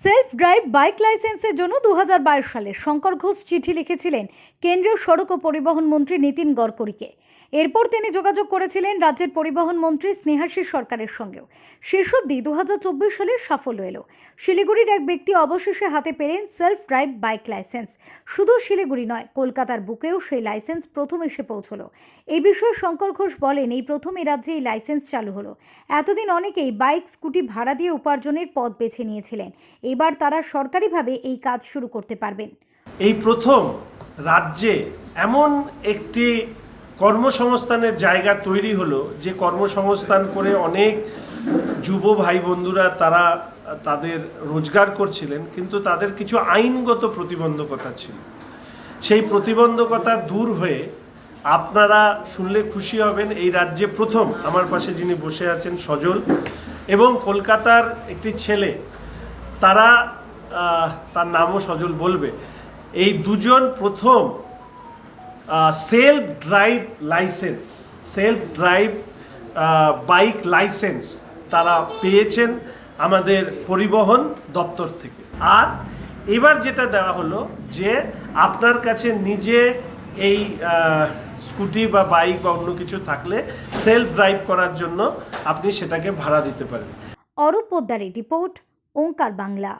Self drive bike লাইসেন্সের জন্য দু হাজার বাইশ সালে শঙ্কর ঘোষ চিঠি লিখেছিলেন কেন্দ্রীয় সড়ক ও পরিবহন মন্ত্রী নীতিন গডকরিকে। এরপর তিনি যোগাযোগ করেছিলেন রাজ্যের পরিবহন মন্ত্রী স্নেহাশিস সরকারের সঙ্গেও। শেষ অবধি দু সালের সাফল্য এলো। শিলিগুড়ির এক ব্যক্তি অবশেষে হাতে পেলেন সেলফ ড্রাইভ বাইক লাইসেন্স। শুধু শিলিগুড়ি নয়, কলকাতার বুকেও সেই লাইসেন্স প্রথম এসে পৌঁছলো। এই বিষয়ে শঙ্কর ঘোষ বলেন, এই প্রথম রাজ্যে এই লাইসেন্স চালু হলো। এতদিন অনেকেই বাইক, স্কুটি ভাড়া দিয়ে উপার্জনের পথ বেছে নিয়েছিলেন। এবার তারা সরকারিভাবে এই কাজ শুরু করতে পারবেন। এই প্রথম রাজ্যে এমন একটি কর্মসংস্থানের জায়গা তৈরি হলো, যে কর্মসংস্থান করে অনেক যুব ভাই বন্ধুরা তারা তাদের রোজগার করছিলেন, কিন্তু তাদের কিছু আইনগত প্রতিবন্ধকতা ছিল। সেই প্রতিবন্ধকতা দূর হয়ে আপনারা শুনলে খুশি হবেন, এই রাজ্যে প্রথম আমার পাশে যিনি বসে আছেন সজল এবং কলকাতার একটি ছেলে তারা তার নামও সজল বলবে। এই দুজন প্রথম self drive licence self drive bike licence তারা পেয়েছেন আমাদের পরিবহন দপ্তর থেকে। আর এবার যেটা দেওয়া হলো যে আপনার কাছে নিজে এই স্কুটি বা বাইক বা অন্য কিছু থাকলে সেলফ ড্রাইভ করার জন্য আপনি সেটাকে ভাড়া দিতে পারেন। অরূপ পোদ্দারের রিপোর্ট ওঙ্কার বাংলা।